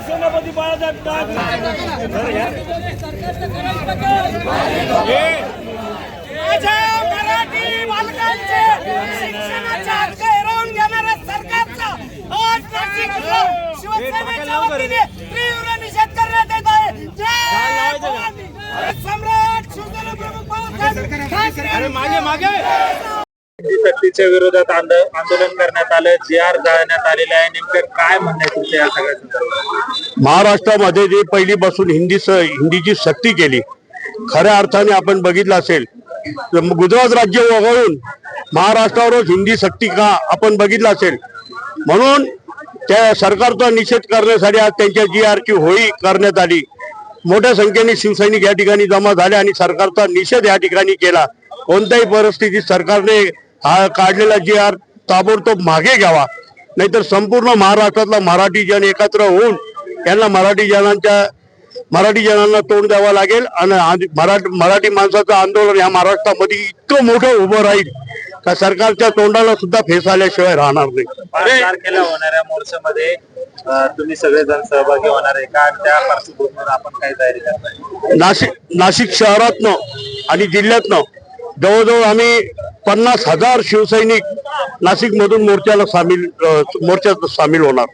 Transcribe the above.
सेनापती बाळासाहेब माझ्या मराठी बालकांचे शिक्षणाचे हक्क हिरावून घेणाऱ्या सरकारचा आज नाशिकला शिवसेनेच्या वतीने तीव्र निषेध करण्यात येत आहे जय भवानी! सम्राट शिवसेना प्रमुख ठाकरे सक्तीच्या विरोधात आंद- आंदोलन करण्यात आलं जे आर जाळण्यात आलेलं आहे. नेमकं काय म्हणणं तुमच्या या सगळ्या? महाराष्ट्रामध्ये जे पहिलीपासून हिंदी हिंदीची सक्ती केली खऱ्या अर्थाने आपण बघितलं असेल गुजरात राज्य वगळून महाराष्ट्रावरच हिंदी सक्ती का आपण बघितलं असेल? म्हणून त्या सरकारचा निषेध करण्यासाठी आज त्यांच्या जी आर ची होळी करण्यात आली. मोठ्या संख्येने शिवसैनिक या ठिकाणी जमा झाले आणि सरकारचा निषेध या ठिकाणी केला. कोणत्याही परिस्थितीत सरकारने हा काढलेला जी आर ताबडतोब मागे घ्यावा. नाहीतर संपूर्ण महाराष्ट्रातला मराठी जन एकत्र होऊन यांना मराठी जनांच्या मराठी जनांना तोंड द्यावं लागेल आणि मराठी मराठी माणसाचं आंदोलन या महाराष्ट्रामध्ये इतकं मोठं उभं राहील का सरकारच्या तोंडाला सुद्धा फेस आल्याशिवाय राहणार नाही. तुम्ही सगळेजण सहभागी होणार आहे का? आणि त्या पार्श्वभूमीवर आपण काय तयारी करताय नाशिक नाशिक शहरातनं आणि जिल्ह्यातनं जवळजवळ आम्ही पन्नास हजार शिवसैनिक नाशिक मधून मोर्चाला सामील मोर्चात सामील होणार.